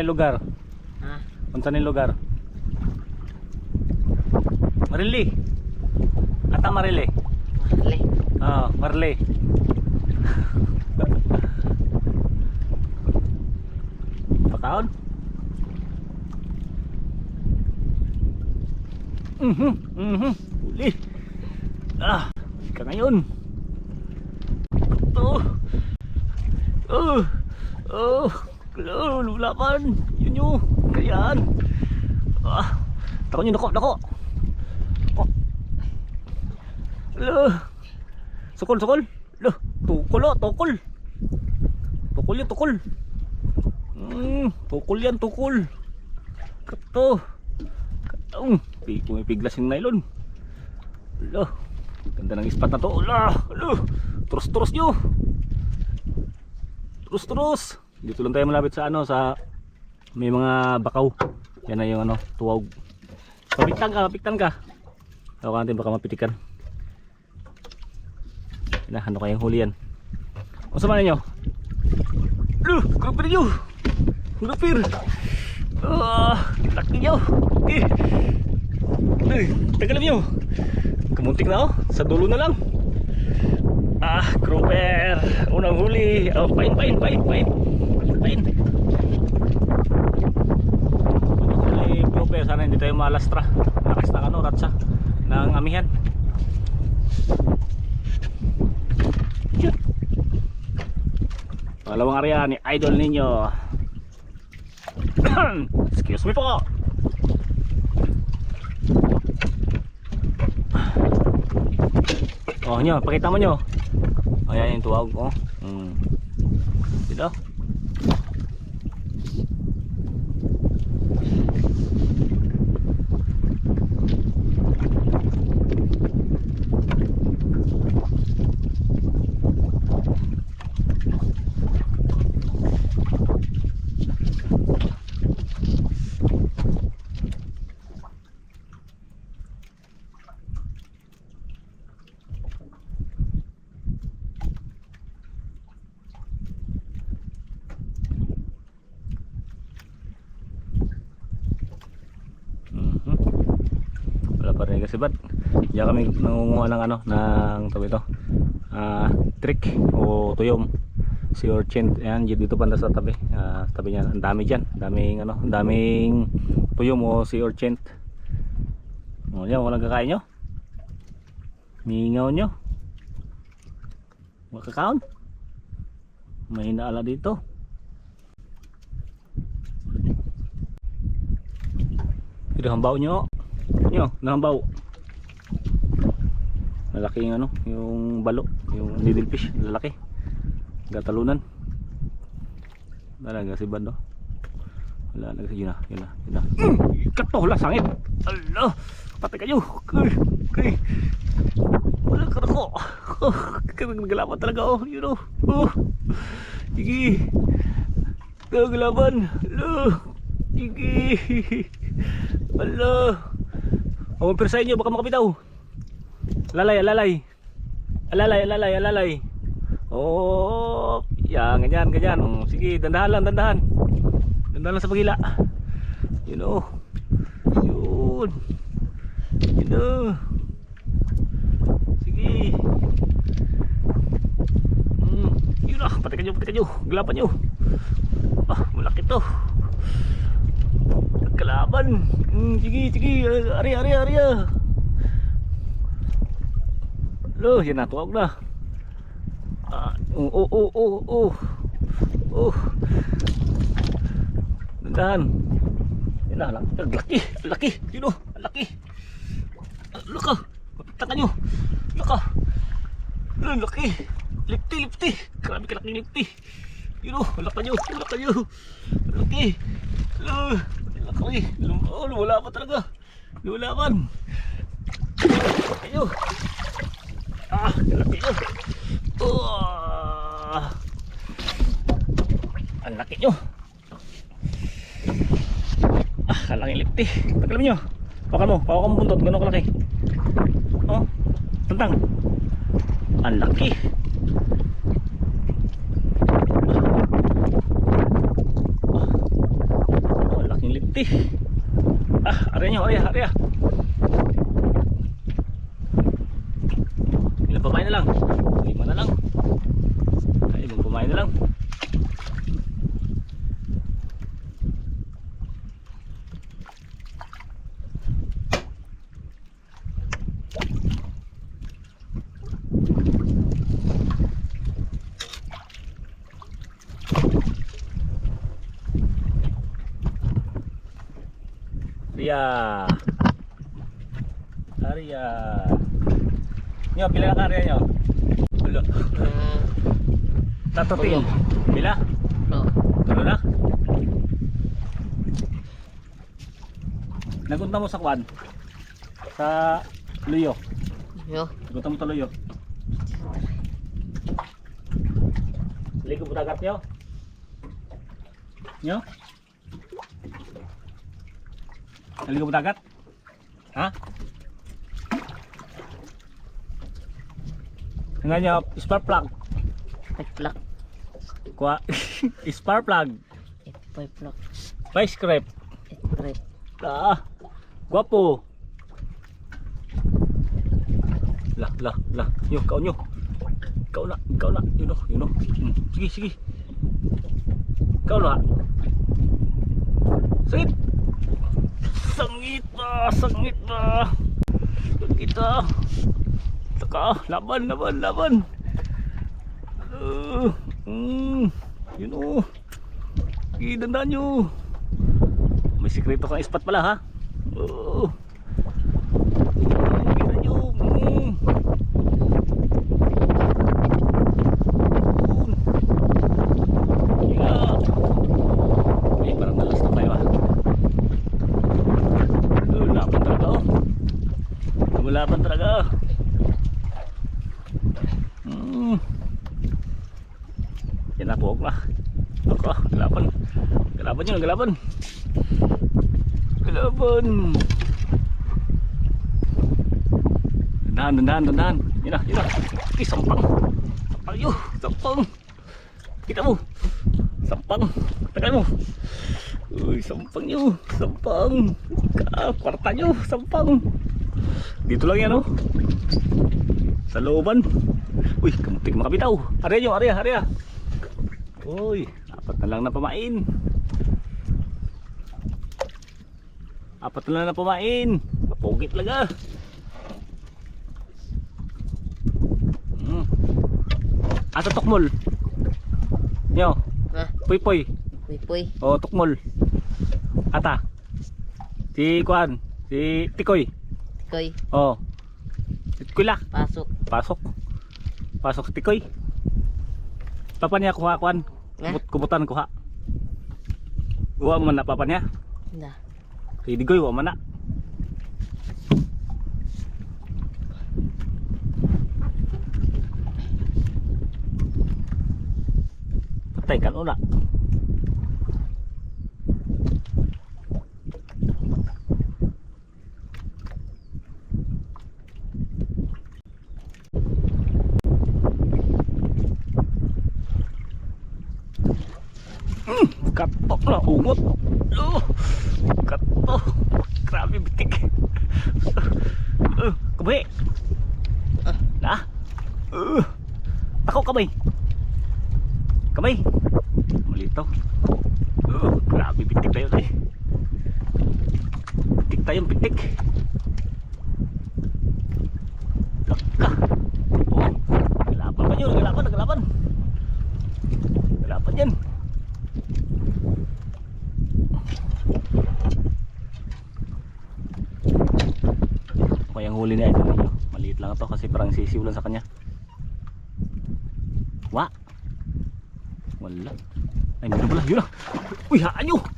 Oh. ni lugar. Ha? Unta ni lugar. Marili. Ata Marili. Mali. Ah, Marli. Pakaon. Mhm, mhm. Uli. Ah, ka ngayon. Oh. Oh. Oh. Hello, lulapan. Yun yun. Kayaan. Ah. Tako nyo, dako, dako. Oh. Hello. Sukol, sukol. Loh, tukol oh, tukol. Tukol yan, tukol. Hmm, tukol yan, tukol. Kato. Katong. Pi- Pumipiglas yung nylon. Loh, ganda ng ispat na to. Loh, loh. Trus-trus nyo. Trus-trus. Dito lang tayo malapit sa ano, sa may mga bakaw. Yan na yung ano, tuwag. Papiktan ka, papiktan ka. Ako natin baka mapitikan. Na, ano kayang huli yan? O sama ninyo? Luh, grupir nyo! Grupir! Ah, laki nyo! Eh! Eh, tagalan nyo! Kamuntik na oh, sa dulo na lang! Ah, grouper! Unang huli! Oh, pain, pain, pain, pain! Unang huli, grouper. Sana hindi tayo malastra. Lakas ng ano, ratsa. Ng amihan. Pangalawang area ni idol ninyo. Excuse me po. Oh, nyo, pakita mo nyo. Oh, yan yung tuwag ko. Oh. Hmm. Dito. Mhm. Wala pa rin kasi ba't Diyan kami nangunguha ng ano ng tawag ito ah trick o tuyom si Orchint ayan dito banda sa tabi. Ah, tabi niya ang dami dyan. Daming ano ang daming tuyom o si Orchint o yan walang kakain nyo? Mingaw nyo? Makakaon may inaala dito. Ito hambaw nyo. Nyo, nahambaw. Malaki yung ano, yung balo, yung needle fish, lalaki. Gatalunan. Talaga si Bando. Wala na yun na, yun na, yun na. Kato, wala sangit. Ala, patay kayo. Kay, kay. Wala ka na ko. Nagalaban talaga oh, yun oh. Oh. Sige. Nagalaban. Ala. Sige. Ala. Oh, pero sa inyo baka makapitaw. Lalay, alalay. Alalay, alalay, alalay. Oh, yan, ganyan, ganyan. Oh, sige, dandahan lang, dandahan. Dandahan lang sa pagila. Yun oh. Yun. Yun oh. Sige. Mm, yun ah, pati kayo, pati kayo. Galapan nyo. Ah, malaki to. Kalaban. Mm, sige, sige. Ari, ari, ari. ah. Lo, yan na, tuwag na. Ah, oh, oh, oh, oh, oh. Oh. Dandahan. Yan na, laki, laki. Oh, ang laki. Ah, Laka. Taka nyo. Laka. Ang laki. Lipti, lipti. Grabe ka laki lipti. Oh, laka nyo, laka nyo. Laki. Lo, laki. Lum- Oh, wala pa talaga. Lulaban. Ayo. Ah, laki nyo. Oh. Ang laki nyo. Ah, ang laki lipti. Tagalam nyo. Pakan mo, pakan mo buntot. Ganun kalaki. Oh, tantang. Ang laki. Lipti. Ah, area nyo, area, area. Ilang pamain na lang? Lima na lang. Ay, ibang pamain na lang. Ria. Ria. Nyo, pila na karya nyo? Ulo. Tatutin. Pila? No. Tulo na? Nagunta mo sa kwan? Sa Luyo. Yo. Nagunta mo sa Luyo. Ligo po dagat nyo? Nyo? Naligo po dagat? Ha? Nga nyo, spark plug. Pipe-plug. Kuha, spark plug. Pipe-plug. Vice scrape. Pipe. Ah, guwapo. Lah, lah, lah. Yo, kau nyo. Kau nak, kau nak. You know, you know. Hmm. Sige, sige. Kau nak. Sangit. Sangit ah, sangit. Sangit ah. Teka, laban, laban, laban. Uh, hmm, you know. Gidanda nyo. May sikreto kang spot pala ha. Oo. Kita nyo. Mm. Yun. Yeah. Eh, parang nalas na tayo ha. Oh, laban talaga oh. Lumalaban talaga. Hmm. Yan na po na. Ako, galaban. Galaban. Galaban. Dandan, dandan, dandan. Yun na, yun na. Okay, sampang. Sampang sampang. Kita mo. Sampang. Tagal mo. Uy, sampang yun. Sampang. Ka, kwarta nyo. Sampang. Dito lang yan, oh. Sa looban. Uy, kamutik makabitaw. Area nyo, area, area. Uy, apat na lang na pamain. Apat na na pamain. Mapugi talaga. Hmm. Asa tukmol? Nyo, Ha? puy puy. Puy-puy. O tukmol. Ata. Si Kuan, si Tikoy. Tikoy. O. Tikoy la. Pasok. Pasok. Pasok Tikoy. Papa niya kuha Kuan. Kubut kubutan kuha. Uwa man na papa niya. Na. Si Digoy wa man na. Patay kan una. Hmm, katok na ungot. Oh, katok. Grabe bitik. Uh, kabay. Ah. Na. Uh, ako kabay. Kabay. Malito. Uh, grabe bitik tayo tayo. Bitik tayong bitik. Laka. Oh, galapan pa yun. Galapan, galapan. Galapan yan. Okay, ang huli na ito. Maliit lang ito kasi parang sisiw lang sa kanya. Wa. Wala. Ay, meron pala. Yun na. Uy. Haan nyo.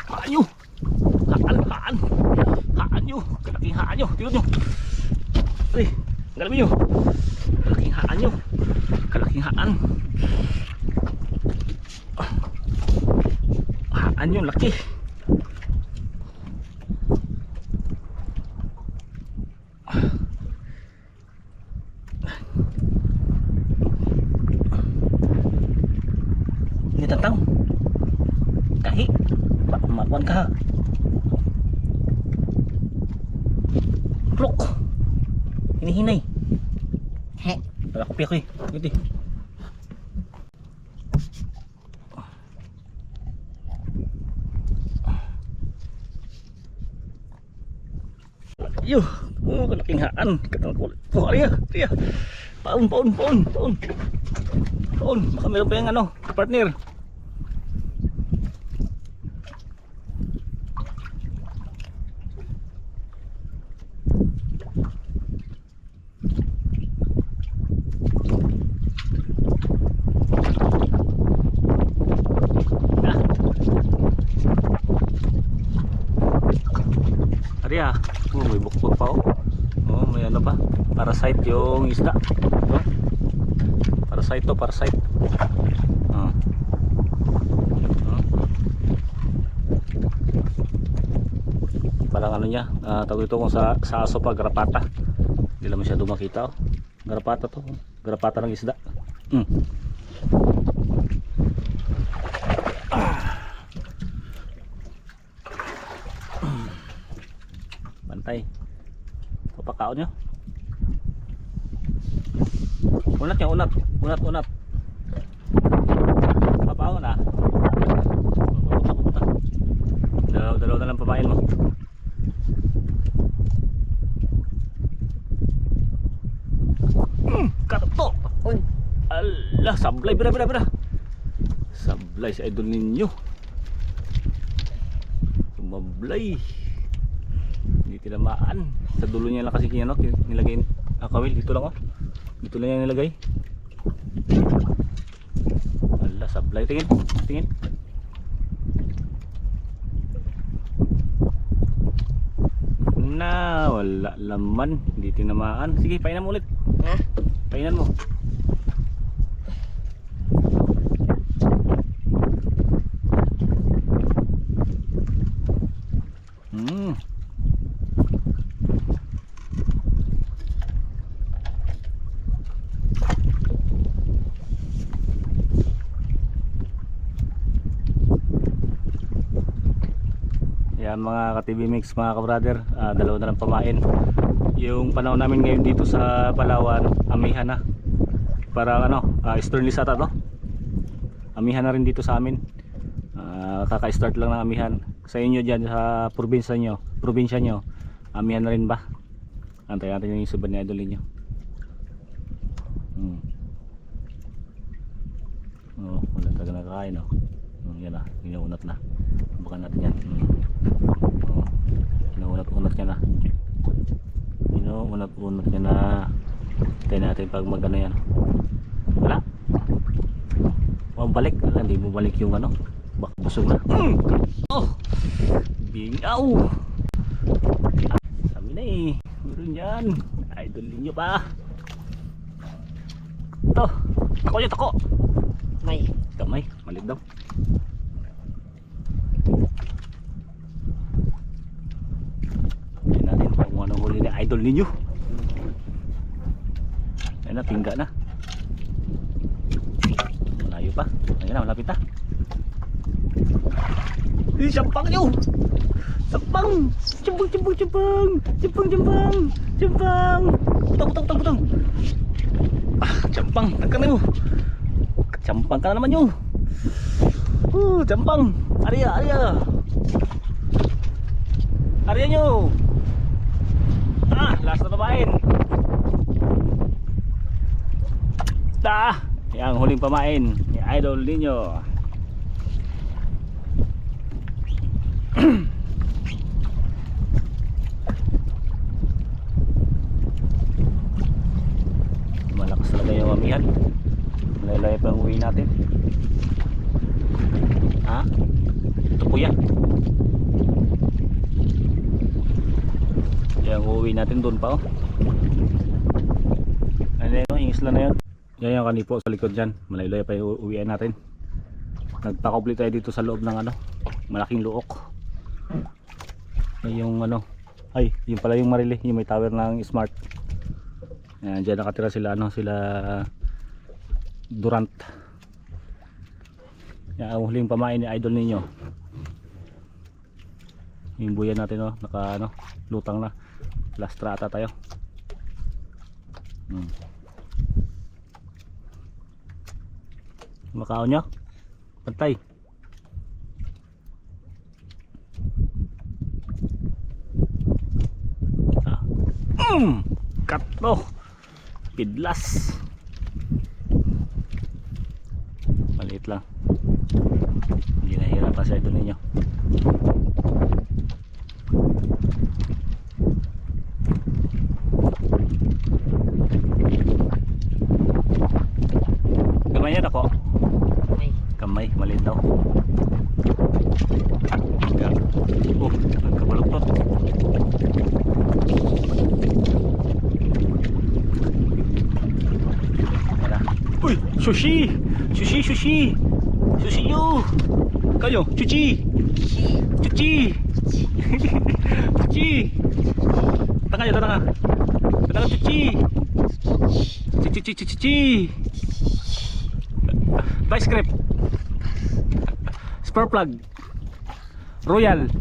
như tầm tông. Cái mặt quan cơ. Lúc. Ini là hek biết pergi Paon, paon, paon. Paon, baka meron pa yung ano, partner. Ah. Ariya, oh, may bukbok pa oh. Oh, may ano pa? Parasite yung isda. Oh. Parasite to, parasite. Oh. Oh. Parang ano niya, ah, tawag ito kung sa, sa aso pa, garapata. Hindi lang masyado makita oh. Garapata to, oh. garapata ng isda. Mm. Bantay. Papakaon nyo. Unat nyo, unat. Unat, unat. Papaon ah. Pupunta, pupunta. Dalaw, dalaw na lang papain mo. Mm, kato! Uy. Ala, sablay, bira, bira, bira. Sablay sa idol ninyo. Sumablay. Hindi tinamaan. Sa dulo niya lang kasi ano, nilagay ang kawil. Dito lang oh. Dito lang niya nilagay. Ala, sablay. Tingin, tingin. Na, wala laman. Hindi tinamaan. Sige, painan mo ulit. Ha? Painan mo. Hmm. Ka-TV Mix, mga ka-brother, ah, dalawa na lang pamain. Yung panahon namin ngayon dito sa Palawan, amihan na. Para ano, uh, Easterly ata to. Amihan na rin dito sa amin. Ah, kaka-start lang ng amihan. Sa inyo diyan sa probinsya nyo, probinsya nyo, amihan na rin ba? Antayin natin yung suban ni Idol ninyo. Hmm. Oh, wala talaga nakakain oh. Hmm, yan ah, ginaunat na. Baka natin yan. Hmm. Ginaunat-unat niya na. Ginaunat-unat niya na. Tayo natin pag magano yan. Wala. Mabalik. Wala, hindi mo balik yung ano. Baka busog na. Mm! Oh! Bingaw! Sabi na eh. Meron yan. Idol ninyo ba? Ito. Tako niya, tako. May. Kamay. Malit daw. Idol ninyo. Ayan na, tingga na. Malayo pa. Ayan na, malapit na. Eh, sampang nyo! Sampang! Cimbang, cimbang, cimbang! Cimbang, cimbang! Cimbang! Putang, putang, putang, putang! Ah, campang! Tagka na yun! Campang ka na naman yun! Uh, campang! Arya, arya! Arya nyo! Last na pamain! Ta! Yang huling pamain ni Idol ninyo. Malakas talaga yung amihan. Malaylay pa ang uwi natin. Ha? Ito po yan. Yung uwi natin doon pa oh. Ano yun, yung isla na yun. Yan yung kanipo sa likod dyan. Malaylay pa yung uwian natin. Nagpa-complete tayo dito sa loob ng ano, malaking luok. Yan yung ano, ay, yung pala yung marili, yung may tower ng smart. Yan, dyan nakatira sila ano, sila Durant. Yan ang huling pamain ni idol ninyo. Yung buyan natin oh, naka ano, lutang na. Last trata tayo. Hmm. Makaon nyo? Pantay. Ah. Mm! Katlo. Pidlas. Maliit lang. Hindi nahihirapan sa idol ninyo. Gamay yan ako. May. Kamay, maliit daw. Ga. Oh, nagkabaluktot. Wala. Uy, sushi! Sushi, sushi! Sushi yo! Kayo, chuchi! Chuchi! Chuchi! Tanga yun, tanga. Tanga, chuchi! Chuchi, chuchi, chuchi! Vice grip. Spur plug. Royal.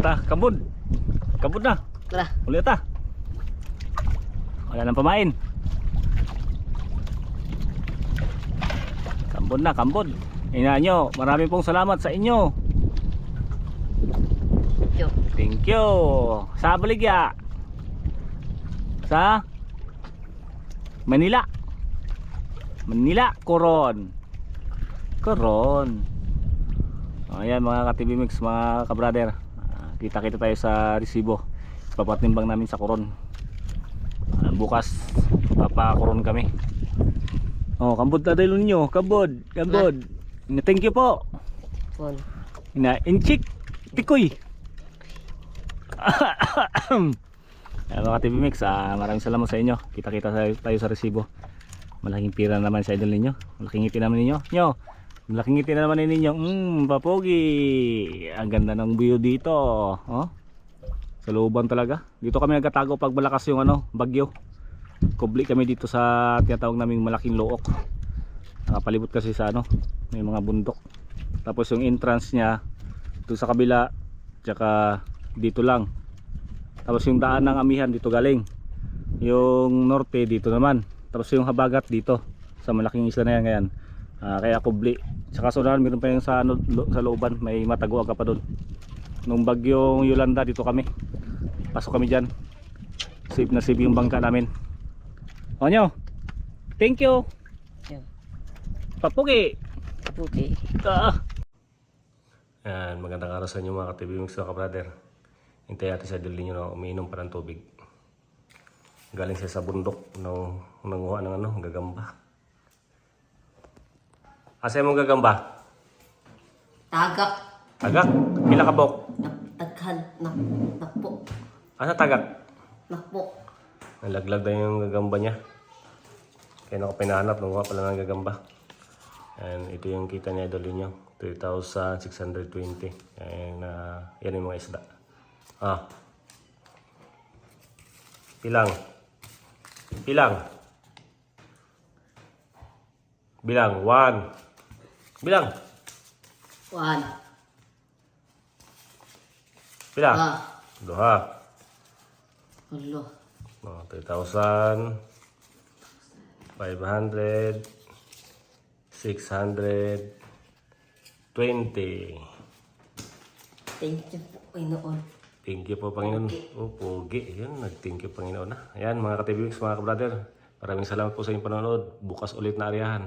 ta, kabud. Kabud na. Tara. Ulit ta. Wala nang pamain. Kambod na, kambod. Ina nyo, marami pong salamat sa inyo. Yo. Thank you. Sa Baligya. Sa Manila. Manila, Coron. Coron. Ayan mga ka-TV Mix, mga ka-brother. Ah, Kita-kita tayo sa resibo. Papatimbang namin sa Coron. Ah, bukas papakoron kami. Oh, kambod na dahil ninyo. Kambod, kambod. Thank you po. One. Ina, inchik, tikoy. Ayan mga TV Mix, ah, maraming salamat sa inyo. Kita-kita tayo, sa resibo. Malaking pira naman sa idol ninyo. Malaking ngiti naman ninyo. Nyo, malaking ngiti na naman ninyo. Mmm, papogi. Ang ganda ng view dito. Oh. Sa looban talaga. Dito kami nagkatago pag malakas yung ano, bagyo. Kubli kami dito sa tinatawag naming malaking look. Nakapalibot kasi sa ano, may mga bundok. Tapos yung entrance niya dito sa kabila, tsaka dito lang. Tapos yung daan ng amihan dito galing. Yung norte dito naman. Tapos yung habagat dito sa malaking isla na yan ngayon. Ah, kaya kubli. Tsaka sunahan meron pa yung sa, ano, lo- sa looban, may mataguan ka pa doon. Nung bagyong Yolanda dito kami. Pasok kami dyan. Safe na safe yung bangka namin. O nyo. Thank you. Yo. Papugi. Okay. Ah. Yan, magandang araw sa inyo mga ka-TV Mix mga ka-brother. Hintay natin sa dilin nyo na umiinom pa ng tubig. Galing siya sa bundok nung nanguha ng ano, gagamba. Asa mong gagamba? Tagak. Tagak? Pila ka bok? Nagtaghan. Nak. Nakpo. Asa tagak? Nakpo. Nalaglag na yung gagamba niya. Kaya ako pinahanap, nanguha pala ng gagamba. And ito yung kita niya idol nyo. 3,620. And uh, yan yung mga isda. Ah. Bilang. Bilang. Bilang. One. Bilang. One. Bilang. Ah. Duha. Hello. Oh, 3,000. 500. 600. 20. Thank you po, Panginoon. Thank you po Panginoon. Oh, pogi. Yun, nag-thank you Panginoon na. Ayan mga Mix, mga ka-brother. Maraming salamat po sa inyong panonood. Bukas ulit na ariyahan.